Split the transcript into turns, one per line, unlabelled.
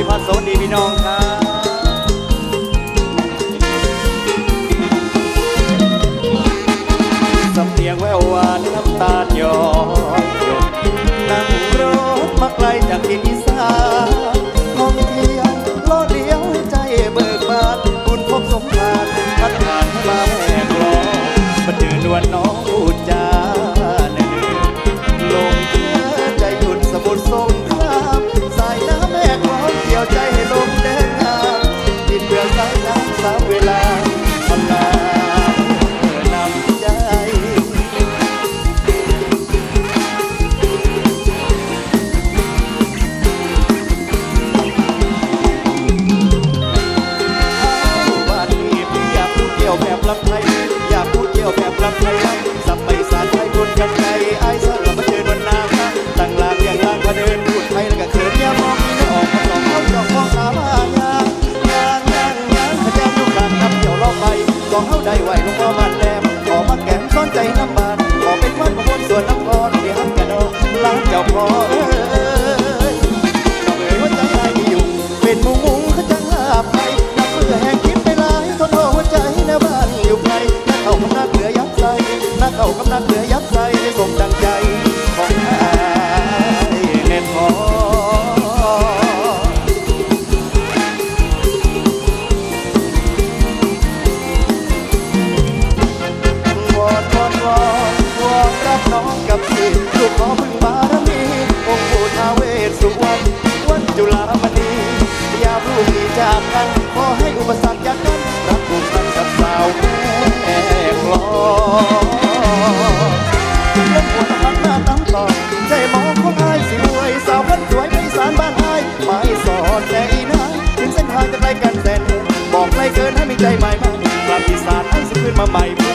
ริพัฒน์สวัสดีพี่น้องครับสำเนียงแวววานน้ำตาลย้หยดนั่งรถมาไกลจากที่ ล้างเจ้าพ่อเอ้ยต้องเอ่ยว่าใจอายมีอยู่ เป็นมุงมุงเขาจังลาบไปนับเพื่อแห่งคิดไปหลายทนโอหัวใจในบ้านอยู่ไกลนักเข้ากำนักเหลือยับใสนักเข้ากำนักเหลือยับใสได้สมดังใจ วันวันจุฬามณียามลูกมีจากกันขอให้อุปสรรคยากันรักผูกพันกับสาวแม่กลองเล่นหัวน้ำหน้าน้ำต่อใจมองของอายสิรวย สาวคนสวยไปสารบ้านอายไม่สอนใจนะถึงเส้นทางจะไกลกันแสนบอกไกลเกินให้มีใจใหมายมั่กลับอีสานให้สิคืนมาใหม่